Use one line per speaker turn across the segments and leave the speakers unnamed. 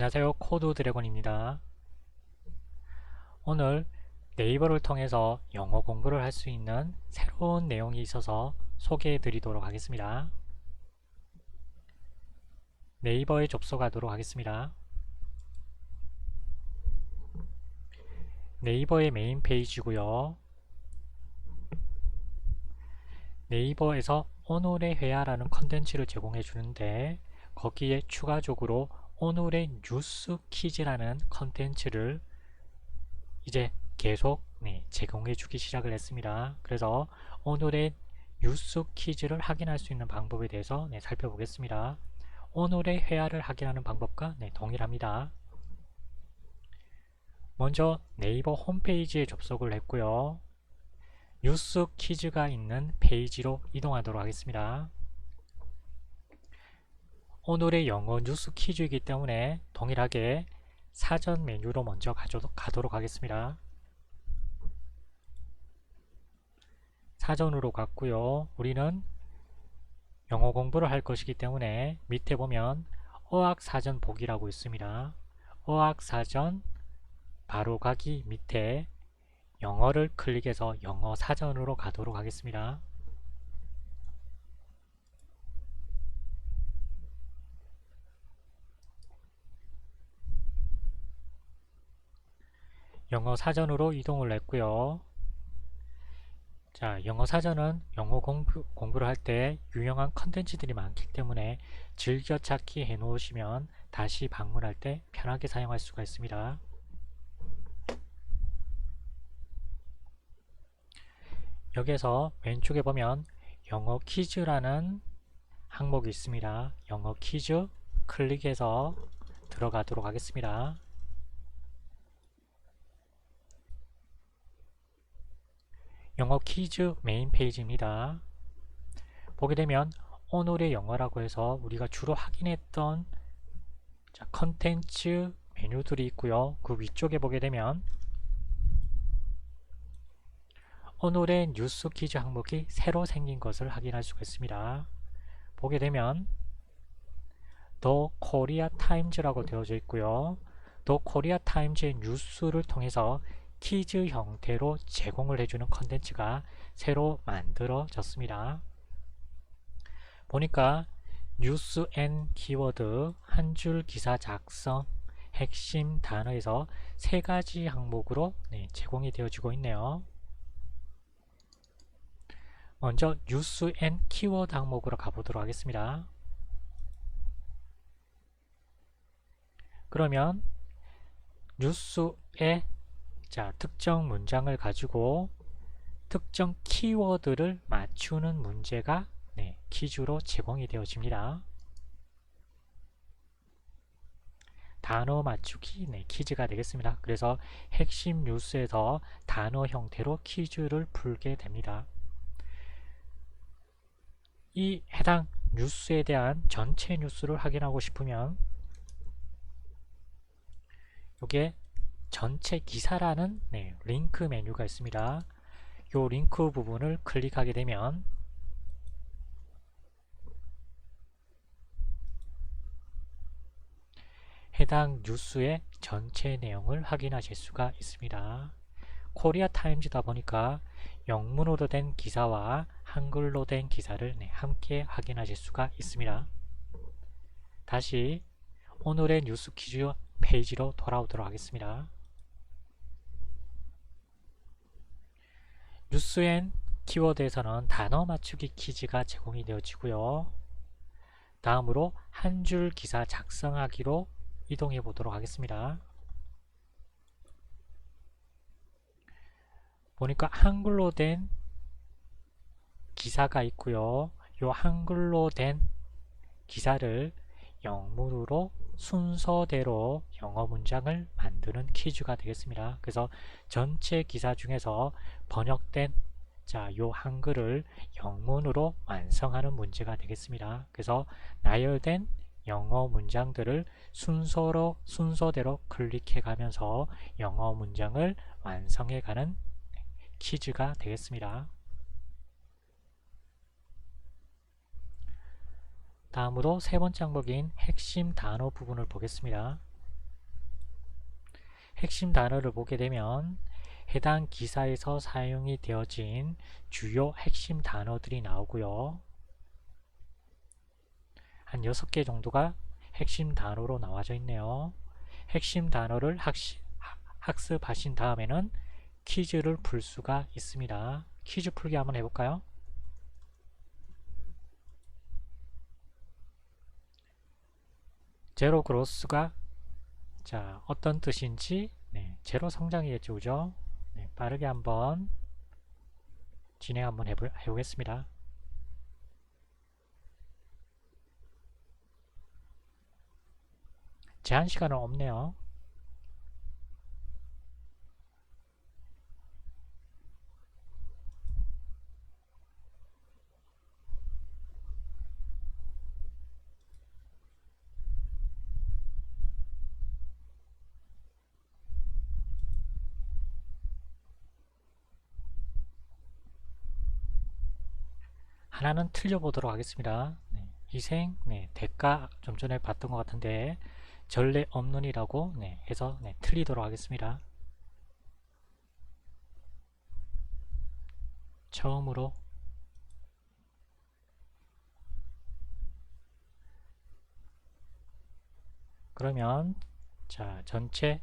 안녕하세요. 코드 드래곤입니다. 오늘 네이버를 통해서 영어 공부를 할 수 있는 새로운 내용이 있어서 소개해 드리도록 하겠습니다. 네이버에 접속하도록 하겠습니다. 네이버의 메인 페이지고요. 네이버에서 오늘의 회화라는 컨텐츠를 제공해 주는데 거기에 추가적으로 오늘의 뉴스 퀴즈라는 컨텐츠를 이제 계속 네, 제공해 주기 시작을 했습니다. 그래서 오늘의 뉴스 퀴즈를 확인할 수 있는 방법에 대해서 네, 살펴보겠습니다. 오늘의 회화를 확인하는 방법과 네, 동일합니다. 먼저 네이버 홈페이지에 접속을 했고요. 뉴스 퀴즈가 있는 페이지로 이동하도록 하겠습니다. 오늘의 영어 뉴스 퀴즈이기 때문에 동일하게 사전 메뉴로 먼저 가도록 하겠습니다. 사전으로 갔고요. 우리는 영어 공부를 할 것이기 때문에 밑에 보면 어학사전 보기라고 있습니다. 어학사전 바로 가기 밑에 영어를 클릭해서 영어 사전으로 가도록 하겠습니다. 영어 사전으로 이동을 했고요. 자, 영어 사전은 영어 공부, 공부를 할 때 유용한 컨텐츠들이 많기 때문에 즐겨찾기 해 놓으시면 다시 방문할 때 편하게 사용할 수가 있습니다. 여기에서 왼쪽에 보면 영어 퀴즈라는 항목이 있습니다. 영어 퀴즈 클릭해서 들어가도록 하겠습니다. 영어 퀴즈 메인 페이지입니다. 보게 되면 오늘의 영어라고 해서 우리가 주로 확인했던 자, 컨텐츠 메뉴들이 있고요. 그 위쪽에 보게 되면 오늘의 뉴스 퀴즈 항목이 새로 생긴 것을 확인할 수가 있습니다. 보게 되면 The Korea Times라고 되어져 있고요. The Korea Times의 뉴스를 통해서 퀴즈 형태로 제공을 해주는 컨텐츠가 새로 만들어졌습니다. 보니까 뉴스 앤 키워드 한 줄 기사 작성 핵심 단어에서 세 가지 항목으로 네, 제공이 되어지고 있네요. 먼저 뉴스 앤 키워드 항목으로 가보도록 하겠습니다. 그러면 뉴스에 자, 특정 문장을 가지고 특정 키워드를 맞추는 문제가 네, 퀴즈로 제공이 되어집니다. 단어 맞추기 네, 퀴즈가 되겠습니다. 그래서 핵심 뉴스에서 단어 형태로 퀴즈를 풀게 됩니다. 이 해당 뉴스에 대한 전체 뉴스를 확인하고 싶으면 이게 전체 기사라는 네, 링크 메뉴가 있습니다. 이 링크 부분을 클릭하게 되면 해당 뉴스의 전체 내용을 확인하실 수가 있습니다. 코리아 타임즈다 보니까 영문으로 된 기사와 한글로 된 기사를 네, 함께 확인하실 수가 있습니다. 다시 오늘의 뉴스 퀴즈 페이지로 돌아오도록 하겠습니다. 뉴스앤 키워드에서는 단어 맞추기 퀴즈가 제공이 되어지고요. 다음으로 한 줄 기사 작성하기로 이동해 보도록 하겠습니다. 보니까 한글로 된 기사가 있고요. 이 한글로 된 기사를 영문으로 순서대로 영어 문장을 만드는 퀴즈가 되겠습니다. 그래서 전체 기사 중에서 번역된 자, 요 한글을 영문으로 완성하는 문제가 되겠습니다. 그래서 나열된 영어 문장들을 순서로 순서대로 클릭해 가면서 영어 문장을 완성해 가는 퀴즈가 되겠습니다. 다음으로 세 번째 항목인 핵심 단어 부분을 보겠습니다. 핵심 단어를 보게 되면 해당 기사에서 사용이 되어진 주요 핵심 단어들이 나오고요. 한 6개 정도가 핵심 단어로 나와져 있네요. 핵심 단어를 학시, 학습하신 다음에는 퀴즈를 풀 수가 있습니다. 퀴즈 풀기 한번 해볼까요? 제로 그로스가 자 어떤 뜻인지 네, 제로 성장이겠죠. 그죠 네, 빠르게 한번 진행 한번 해보, 해보겠습니다. 제한 시간은 없네요 하나는 틀려보도록 하겠습니다. 네, 희생, 네, 대가 좀 전에 봤던 것 같은데 전례 없는이라고 네, 해서 네, 틀리도록 하겠습니다. 처음으로 그러면 자 전체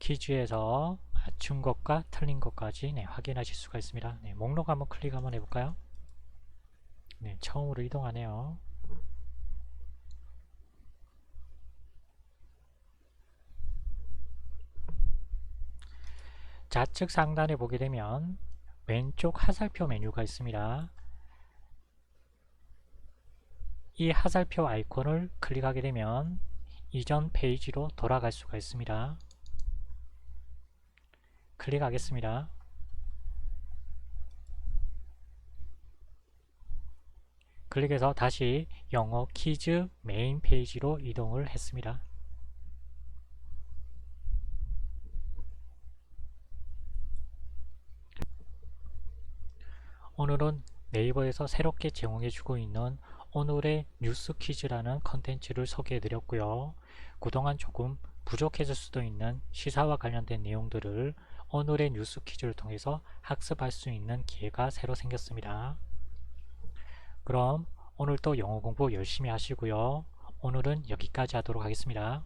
퀴즈에서 맞춘 것과 틀린 것까지 네, 확인하실 수가 있습니다. 네, 목록 한번 클릭 한번 해볼까요? 네, 처음으로 이동하네요. 좌측 상단에 보게 되면 왼쪽 하살표 메뉴가 있습니다. 이 하살표 아이콘을 클릭하게 되면 이전 페이지로 돌아갈 수가 있습니다. 클릭하겠습니다. 클릭해서 다시 영어 퀴즈 메인 페이지로 이동을 했습니다. 오늘은 네이버에서 새롭게 제공해주고 있는 오늘의 뉴스 퀴즈라는 컨텐츠를 소개해드렸고요. 그동안 조금 부족해질 수도 있는 시사와 관련된 내용들을 오늘의 뉴스 퀴즈를 통해서 학습할 수 있는 기회가 새로 생겼습니다. 그럼 오늘도 영어 공부 열심히 하시고요. 오늘은 여기까지 하도록 하겠습니다.